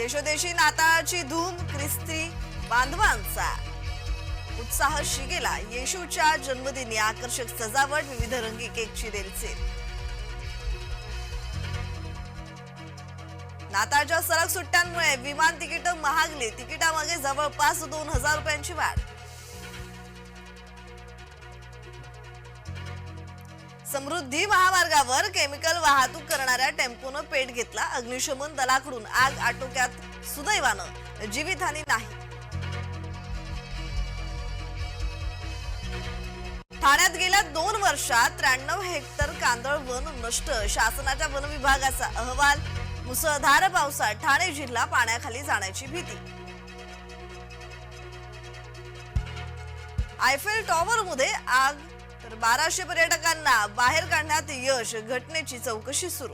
देशोदेशी नाताळाची धूम ख्रिस्ती बांधवांचा उत्साह शिगेला येशूच्या जन्मदिनी आकर्षक सजावट विविध रंगी केकची रेलचेल नाताळच्या सरग सुट्ट्यांमुळे विमान तिकीट महागली. तिकिटामागे जवळपास दोन हजार रुपयांची वाढ. समृद्धी महामार्गावर केमिकल वाहतूक करणाऱ्या टेम्पोनं पेट घेतला. अग्निशमन दलाकडून आग आटोक्यात सुदैवानं जीवितहानी नाही. ठाण्यात गेल्या दोन वर्षात त्र्याण्णव हेक्टर कांदळ वन नष्ट. शासनाच्या वन विभागाचा अहवाल मुसळधार पावसात ठाणे जिल्हा पाण्याखाली जाण्याची भीती. आयफेल टॉवर मध्ये आग तर बाराशे पर्यटकांना बाहेर काढण्यात यश घटनेची चौकशी सुरू.